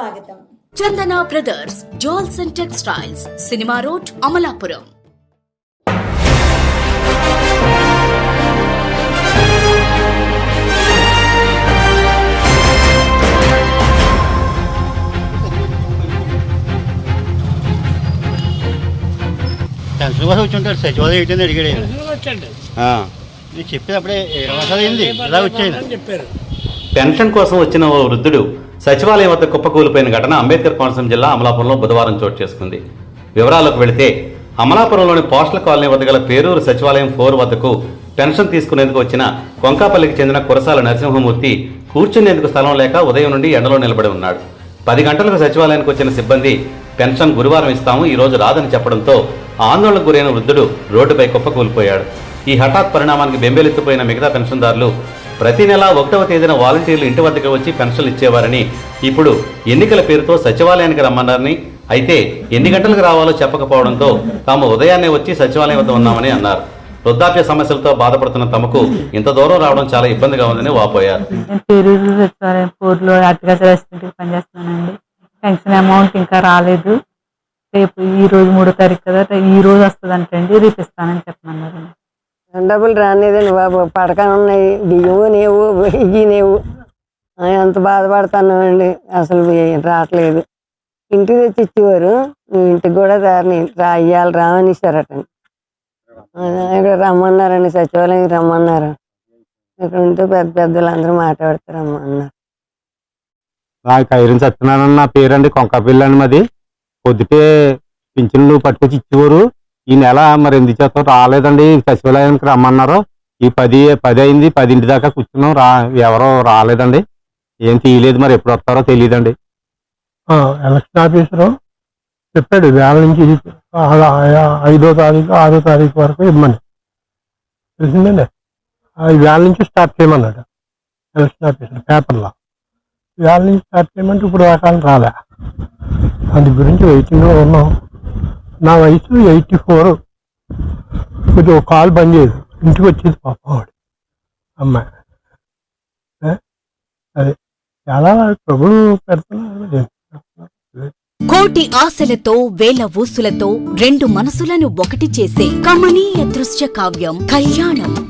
స్వాగతం. Chandana brothers jewels and textiles cinema road Amalapuram వచ్చి ఉంటాడు సచివాలయం ఏంటని అడిగాడు. నేను అప్పుడే ఇరవై అయింది ఇలా వచ్చాయి. అని చెప్పారు. పెన్షన్ కోసం వచ్చిన ఓ వృద్ధుడు సచివాలయం వద్ద కుప్పకూలిపోయిన ఘటన అంబేద్కర్ కోనసీమ జిల్లా అమలాపురంలో బుధవారం చోటు చేసుకుంది. వివరాలకు వెళితే అమలాపురంలోని పోస్టల్ కాలనీ వద్ద గల పేరూరు సచివాలయం ఫోర్ వద్దకు పెన్షన్ తీసుకునేందుకు వచ్చిన కొంకాపల్లికి చెందిన కురసాల నరసింహమూర్తి కూర్చునేందుకు స్థలం లేక ఉదయం నుండి ఎండలో నిలబడి ఉన్నాడు. పది గంటలకు సచివాలయానికి వచ్చిన సిబ్బంది పెన్షన్ గురువారం ఇస్తాము ఈ రోజు రాదని చెప్పడంతో ఆందోళనకు గురైన వృద్ధుడు రోడ్డుపై కుప్పకూలిపోయాడు. ఈ హఠాత్ పరిణామానికి బెంబేలెత్తిపోయిన మిగతా పెన్షన్దారులు ప్రతి నెల ఒకటవ తేదీన వాలంటీర్లు ఇంటి వద్దకు వచ్చి పెన్షన్లు ఇచ్చేవారని ఇప్పుడు ఎన్నికల పేరుతో సచివాలయానికి రమ్మన్నారని అయితే ఎన్ని గంటలకు రావాలో చెప్పకపోవడంతో తాము ఉదయాన్నే వచ్చి సచివాలయం వద్ద ఉన్నామని అన్నారు. వృద్ధాప్య సమస్యలతో బాధపడుతున్న తమకు ఇంత దూరం రావడం చాలా ఇబ్బందిగా ఉందని వాపోయారు. పెన్షన్ అమౌంట్ ఇంకా రాలేదు. రేపు ఈ రోజు మూడో తారీఖు కదా ఈ రోజు వస్తుంది అంటండి రేపు ఇస్తానని చెప్పమన్నారు డబ్బులు రానిదండి బాబు పడకన ఉన్నాయి బియ్యము నేవు ఇవి నేవు. ఎంత బాధపడుతున్నామండి అసలు రావట్లేదు. ఇంటికి తెచ్చి ఇచ్చేవారు ఇంటికి కూడా దారిని రా ఇయ్యాలి రావని ఇచ్చారటండి ఇక్కడ రమ్మన్నారండి సచివాలయానికి రమ్మన్నారు. ఇక్కడ ఉంటే పెద్ద పెద్దలు అందరూ మాట్లాడతారమ్మా రమ్మన్నారు నాకు సత్యనారాయణ నా పేరండి కొంకపిల్లండి అని మాది. పొద్దుటే పింఛన్లు పట్టుకొచ్చి ఇచ్చేవారు. ఈ నెల మరి ఎందుకు చేస్తాం రాలేదండి. సచివాలయానికి రమ్మన్నారు. ఈ పది పది అయింది. పదింటి దాకా కూర్చున్నాం. రా ఎవరో రాలేదండి. ఏం తీయలేదు మరి. ఎప్పుడు వస్తారో తెలియదండి. ఎలక్షన్ ఆఫీసరు చెప్పాడు. వేల నుంచి ఐదో తారీఖు ఆరో తారీఖు వరకు ఇవ్వమని తెలిసిందండి? వేల నుంచి స్టార్ట్ చేయమన్నాడు ఎలక్షన్ ఆఫీసర్ పేపర్లో వేల నుంచి స్టార్ట్ చేయమంటే ఇప్పుడు రకాలు రాలే. అందు గురించి వెయిటింగ్లో ఉన్నాం. నా వయసు ఎయిటీ ఫోర్. కొంచెం ఒక బంద్ చేయదు ఇంటికి వచ్చేది పాపవాడు. అమ్మాయి. అదే. చాలా ప్రభులు పెడుతున్నారు. కోటి ఆశలతో వేల ఊసులతో రెండు మనసులను ఒకటి చేసే కమనీయ దృశ్య కావ్యం కళ్యాణం.